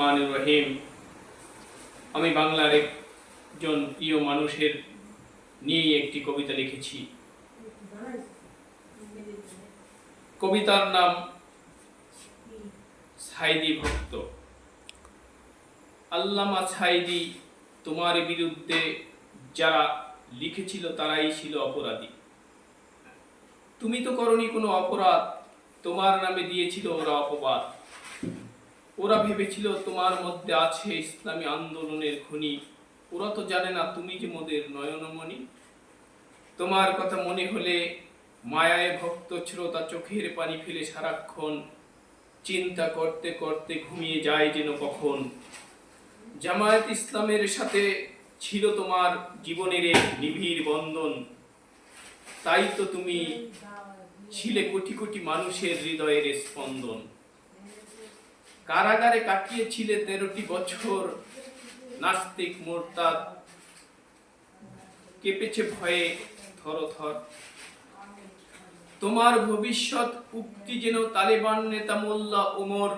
রহমান রহিম। আমি বাংলার একজন প্রিয় মানুষের নিয়েই একটি কবিতা লিখেছি। কবিতার নাম সাইদি ভক্ত। আল্লামা সাইদি, তোমার বিরুদ্ধে যারা লিখেছিল তারাই ছিল অপরাধী। তুমি তো করনি কোনো অপরাধ, তোমার নামে দিয়েছিল ওরা অপবাদ। ওরা ভেবেছিল তোমার মধ্যে আছে ইসলামী আন্দোলনের খনি। ওরা তো জানে না তুমি যে মোদের নয়নমণি। তোমার কথা মনে হলে মায়ায় ভক্ত শ্রোতা চোখের পানি ফেলে সারাক্ষণ চিন্তা করতে করতে ঘুমিয়ে যায় যেন কখন। জামায়াত ইসলামের সাথে ছিল তোমার জীবনের নিবিড় বন্ধন। তাই তো তুমি ছিলে কোটি কোটি মানুষের হৃদয়ের স্পন্দন। কারাগারে কাটিয়েছিলে তেরোটি বছর। নাস্তিক মোরতাদ, কেঁপেছে ভয়ে থরথর। তোমার ভবিষ্যৎ উক্তি যেন তালেবান নেতা মোল্লা ওমর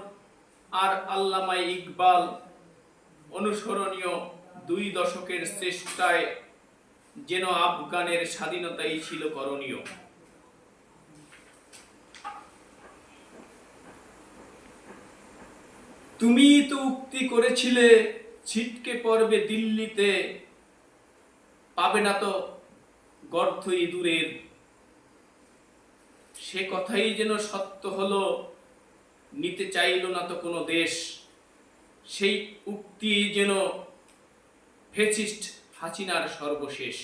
আর আল্লামা ইকবাল অনুসরণীয় দুই দশকের চেষ্টায় যেন আফগানের স্বাধীনতাই ছিল করণীয়। তুমি তো উক্তি করেছিলে, ছিটকে পড়বে দিল্লিতে। পাবে না তো গর্থ ইঁদুরের। সে কথাই যেন সত্য হলো, নিতে চাইল না তো কোনো দেশ। সেই উক্তি যেন ফেসিস্ট হাসিনার সর্বশেষ।